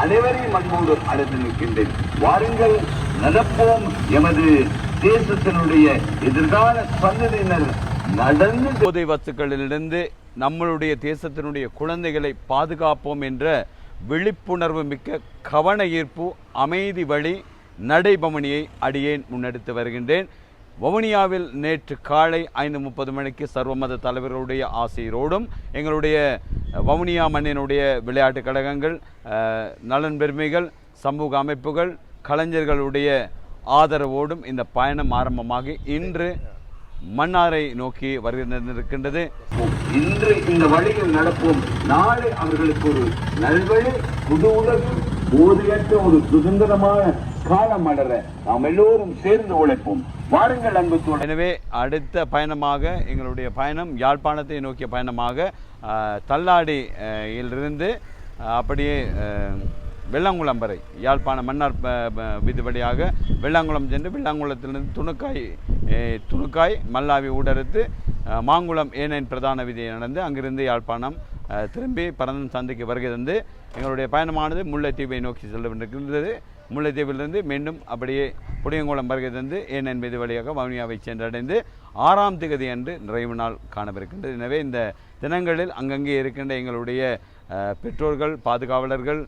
அனைவரையும் அன்போடு அழைத்து நிற்கின்றேன். வாருங்கள் நடப்போம் எமது தேசத்தினுடைய எதிர்கால சந்ததியினர் நடந்து போதை வத்துக்களிலிருந்து நம்மளுடைய தேசத்தினுடைய குழந்தைகளை பாதுகாப்போம் என்ற விழிப்புணர்வு மிக்க கவன ஈர்ப்பு அமைதி வழி நடைபவனியை அடியேன் முன்னெடுத்து வருகின்றேன். வவுனியாவில் நேற்று காலை ஐந்து முப்பது மணிக்கு சர்வமத தலைவர்களுடைய ஆசையரோடும் எங்களுடைய வவுனியா மண்ணினுடைய விளையாட்டு கழகங்கள் நலன் பெருமைகள் சமூக அமைப்புகள் கலைஞர்களுடைய ஆதரவோடும் இந்த பயணம் ஆரம்பமாகி இன்று மன்னாரை நோக்கி வருகின்றிருக்கின்றது இன்று இந்த வழியில் நடப்போம். நாளை அவர்களுக்கு ஒரு நல்வழி புது உலகம் போதையற்ற ஒரு சுதந்திரமான காலம் மலர நாம் எல்லோரும் சேர்ந்து உழைப்போம். வாருங்கள் அன்பு தோழர். எனவே அடுத்த பயணமாக எங்களுடைய பயணம் யாழ்ப்பாணத்தை நோக்கிய பயணமாக தள்ளாடியிலிருந்து இலிருந்து அப்படியே வெள்ளாங்குளம் வரை யாழ்ப்பாணம் மன்னார் விதி வழியாக வெள்ளாங்குளம் சென்று வெள்ளாங்குளத்திலிருந்து துணுக்காய் துணுக்காய் மல்லாவி ஊடறுத்து மாங்குளம் ஏனைன் பிரதான விதியை நடந்து அங்கிருந்து யாழ்ப்பாணம் திரும்பி பரந்தன் சந்தைக்கு வருகை தந்து எங்களுடைய பயணமானது முல்லைத்தீவை நோக்கி செல்லவிருக்கின்றது முல்லைத்தீவிலிருந்து மீண்டும் அப்படியே புளியங்குளம் வருகை தந்து ஏனன் வழியாக வவுனியாவை சென்றடைந்து ஆறாம் திகதி அன்று நிறைவு நாள் காணவிருக்கின்றது. எனவே இந்த தினங்களில் அங்கங்கே இருக்கின்ற எங்களுடைய பெற்றோர்கள் பாதுகாவலர்கள்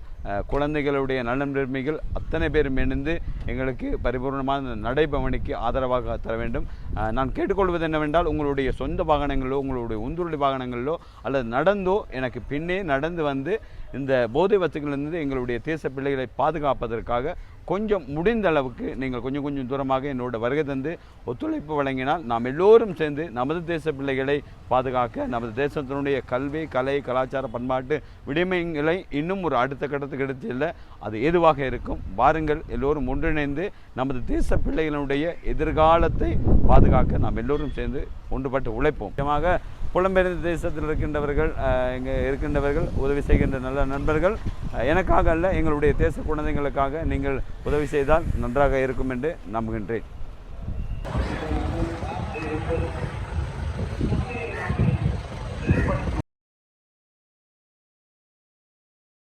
குழந்தைகளுடைய குழந்தைகளுடைய நலன்பெருமைகள் அத்தனை பேரும் இணைந்து எங்களுக்கு பரிபூர்ணமான நடைபவனிக்கு ஆதரவாக தர வேண்டும். நான் கேட்டுக்கொள்வது என்னவென்றால் உங்களுடைய சொந்த வாகனங்களோ உங்களுடைய உந்துருளி வாகனங்களிலோ அல்லது நடந்தோ எனக்கு பின்னே நடந்து வந்து இந்த போதை வத்துக்களிலிருந்து எங்களுடைய தேச பிள்ளைகளை பாதுகாப்பதற்காக கொஞ்சம் முடிந்த அளவுக்கு நீங்கள் கொஞ்சம் கொஞ்சம் தூரமாக என்னோட வருகை தந்து ஒத்துழைப்பு வழங்கினால் நாம் எல்லோரும் சேர்ந்து நமது தேச பிள்ளைகளை பாதுகாக்க நமது தேசத்தினுடைய கல்வி கலை கலாச்சார பண்பாட்டு விடுமைகளை இன்னும் ஒரு அடுத்த கட்டத்துக்கு எடுத்து செல்ல அது ஏதுவாக இருக்கும். வாருங்கள் எல்லோரும் ஒன்றிணைந்து நமது தேச பிள்ளைகளுடைய எதிர்காலத்தை பாதுகாக்க நாம் எல்லோரும் சேர்ந்து ஒன்றுபட்டு உழைப்போம். முக்கியமாக புலம்பெயர்ந்த தேசத்தில் இருக்கின்றவர்கள் இங்கே இருக்கின்றவர்கள் உதவி செய்கின்ற நல்ல நண்பர்கள். எனக்காக அல்ல எங்களுடைய தேச குழந்தைகளுக்காக நீங்கள் உதவி செய்தால் நன்றாக இருக்கும் என்று நம்புகின்றேன்.